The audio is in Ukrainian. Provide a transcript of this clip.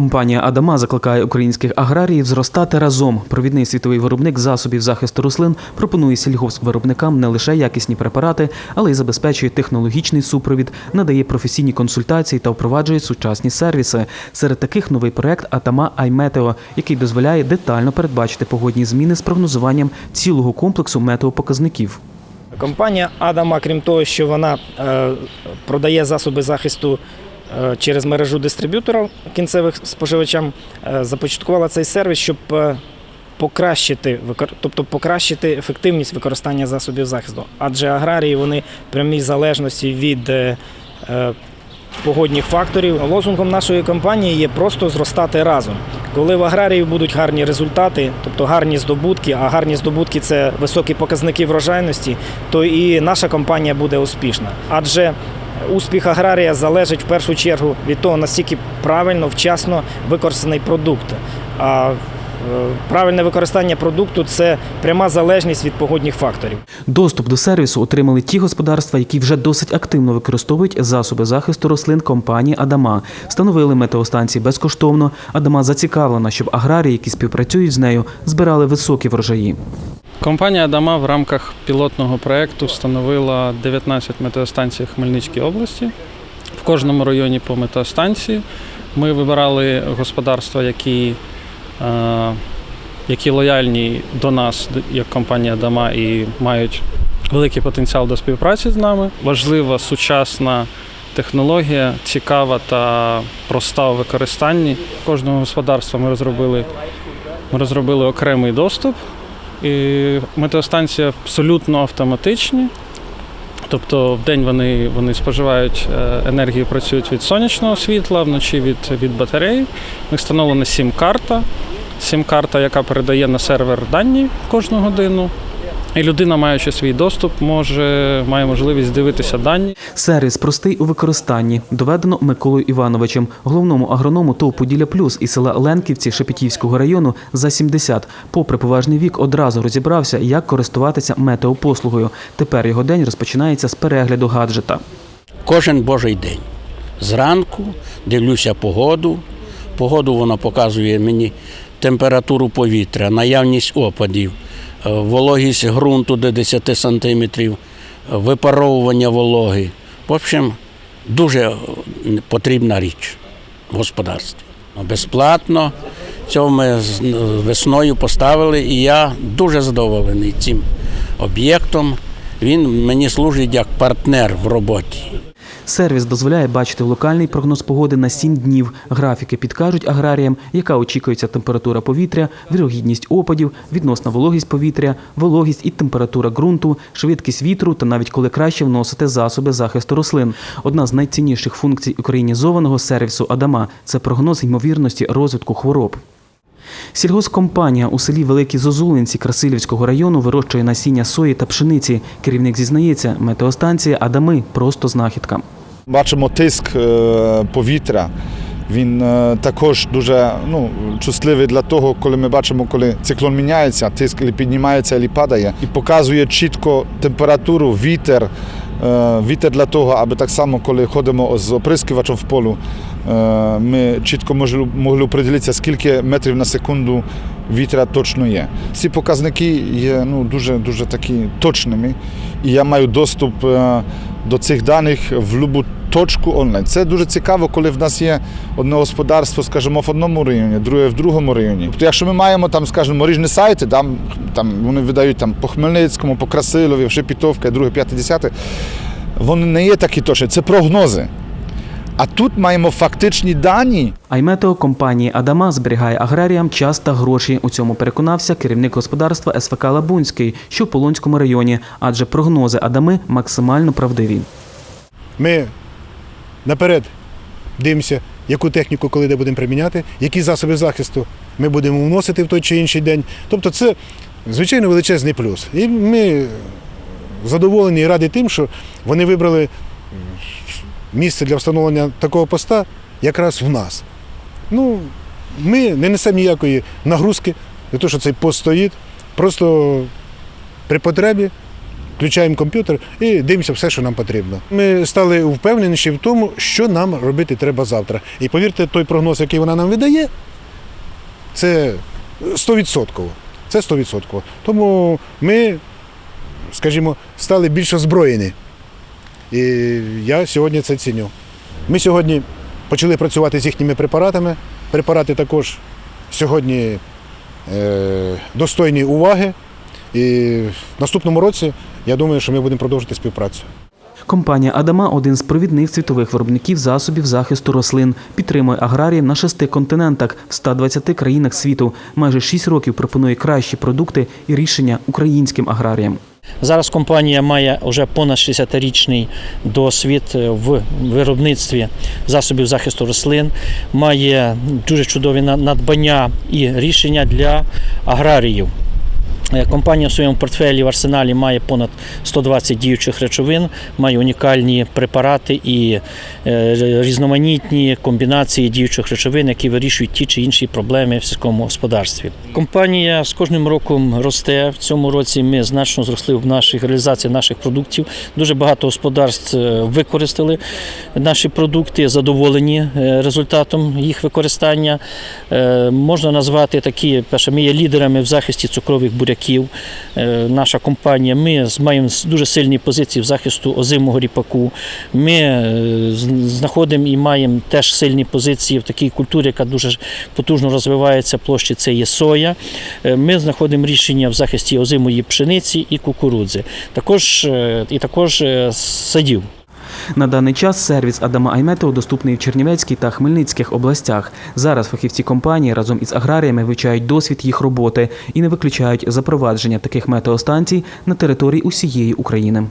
Компанія Адама закликає українських аграріїв зростати разом. Провідний світовий виробник засобів захисту рослин пропонує сільгоспвиробникам не лише якісні препарати, але й забезпечує технологічний супровід, надає професійні консультації та впроваджує сучасні сервіси. Серед таких новий проект Атама Айметео, який дозволяє детально передбачити погодні зміни з прогнозуванням цілого комплексу метеопоказників. Компанія Адама, крім того, що вона е, продає засоби захисту через мережу дистриб'юторів кінцевих споживачам, е, започаткувала цей сервіс, щоб е, покращити, тобто покращити ефективність використання засобів захисту. Адже аграрії вони в прямій залежності від е, е, погодних факторів. Лозунгом нашої компанії є просто зростати разом. Коли в аграріїв будуть гарні результати, тобто гарні здобутки, а гарні здобутки це високі показники врожайності, то і наша компанія буде успішна. Адже успіх аграрія залежить в першу чергу від того, наскільки правильно, вчасно використаний продукт. А е, правильне використання продукту це пряма залежність від погодних факторів. Доступ до сервісу отримали ті господарства, які вже досить активно використовують засоби захисту рослин компанії Адама. Встановили метеостанції безкоштовно. Адама зацікавлена, щоб аграрії, які співпрацюють з нею, збирали високі врожаї. Компанія Адама в рамках пілотного проєкту встановила 19 метеостанцій в Хмельницькій області. В кожному районі по метеостанції. Ми вибирали господарства, які, е, які лояльні до нас, як компанія Адама, і мають великий потенціал до співпраці з нами. Важлива сучасна технологія, цікава та проста у використанні. Кожного господарства ми розробили, ми розробили окремий доступ. І метеостанції абсолютно автоматичні. Тобто в день вони, вони споживають е, енергію, працюють від сонячного світла, вночі від, від батареї. У них встановлена сім-карта. Сім-карта, яка передає на сервер дані кожну годину. І людина, маючи свій доступ, може, має можливість дивитися дані. Сервіс простий у використанні. Доведено Миколою Івановичем, головному агроному ТОВ Поділля Плюс із села Ленківці Шепетівського району за 70. Попри поважний вік, одразу розібрався, як користуватися метеопослугою. Тепер його день розпочинається з перегляду гаджета. кожен божий день. Зранку дивлюся погоду. Погоду вона показує мені температуру повітря, наявність опадів, вологість ґрунту до 10 сантиметрів, е, випаровування вологи. В общем, дуже е, потрібна річ в господарстві. Безплатно. Цього ми весною поставили, і я дуже задоволений цим об'єктом. Він мені служить як партнер в роботі. Сервіс дозволяє бачити локальний прогноз погоди на 7 днів. Графіки підкажуть аграріям, яка очікується температура повітря, вірогідність опадів, відносна вологість повітря, вологість і температура ґрунту, швидкість вітру та навіть коли краще вносити засоби захисту рослин. Одна з найцінніших функцій українізованого сервісу Адама це прогноз ймовірності розвитку хвороб. Сільгоспкомпанія у селі Великі Зозулинці Красилівського району вирощує насіння сої та пшениці. Керівник зізнається, метеостанція Адами просто знахідка. Бачимо тиск е, повітря. Він е, також дуже ну, чутливий для того, коли ми бачимо, коли циклон міняється, тиск і піднімається і падає, і показує чітко температуру, вітер. Е, Вітер для того, аби так само, коли ходимо з оприскувачем в полу, е, ми чітко могли, определитися, скільки метрів на секунду вітра точно є. Ці показники є ну, дуже, дуже такі точними, і я маю доступ до цих даних в будь-яку точку онлайн. Це дуже цікаво, коли в нас є одне господарство, скажімо, в одному районі, друге в другому районі. Тобто, якщо ми маємо там, скажімо, різні сайти, там, там вони видають там по Хмельницькому, по Красилові, Шепітовка, друге, п'яте, десяте, вони не є такі точні, це прогнози. А тут маємо фактичні дані. Айметео компанії Адама зберігає аграріям час та гроші. У цьому переконався керівник господарства СВК Лабунський, що в Полонському районі, адже прогнози Адами максимально правдиві. Ми наперед дивимося, яку техніку, коли де будемо приміняти, які засоби захисту ми будемо вносити в той чи інший день. Тобто це, звичайно, величезний плюс. І ми задоволені і раді тим, що вони вибрали місце для встановлення такого поста якраз в нас. Ну, ми не несемо ніякої нагрузки для того, що цей пост стоїть. Просто при потребі включаємо комп'ютер і дивимося все, що нам потрібно. Ми стали впевненіші в тому, що нам робити треба завтра. І повірте, той прогноз, який вона нам видає, це 100%. Це 100%. Тому ми, скажімо, стали більш озброєні. І я сьогодні це ціню. Ми сьогодні почали працювати з їхніми препаратами. Препарати також сьогодні е, достойні уваги. І в наступному році я думаю, що ми будемо продовжувати співпрацю. Компанія Адама один з провідних світових виробників засобів захисту рослин. Підтримує аграріїв на шести континентах в 120 країнах світу. Майже шість років пропонує кращі продукти і рішення українським аграріям. Зараз компанія має вже понад 60-річний досвід в виробництві засобів захисту рослин, має дуже чудові надбання і рішення для аграріїв. Е, Компанія в своєму портфелі в арсеналі має понад 120 діючих речовин, має унікальні препарати і е, різноманітні комбінації діючих речовин, які вирішують ті чи інші проблеми в сільському господарстві. Компанія з кожним роком росте. В цьому році ми значно зросли в нашій реалізації наших продуктів. Дуже багато господарств е, використали наші продукти, задоволені результатом їх використання. Можна назвати такі, перше, ми є лідерами в захисті цукрових буряків. Е, Наша компанія, ми маємо дуже сильні позиції в захисту озимого ріпаку. Ми е, знаходимо і маємо теж сильні позиції в такій культурі, яка дуже потужно розвивається площі, це є соя. Е, Ми знаходимо рішення в захисті озимої пшениці і кукурудзи. Також, і також садів. На даний час сервіс Адама Айметео доступний в Чернівецькій та Хмельницьких областях. Зараз фахівці компанії разом із аграріями вивчають досвід їх роботи і не виключають запровадження таких метеостанцій на території усієї України.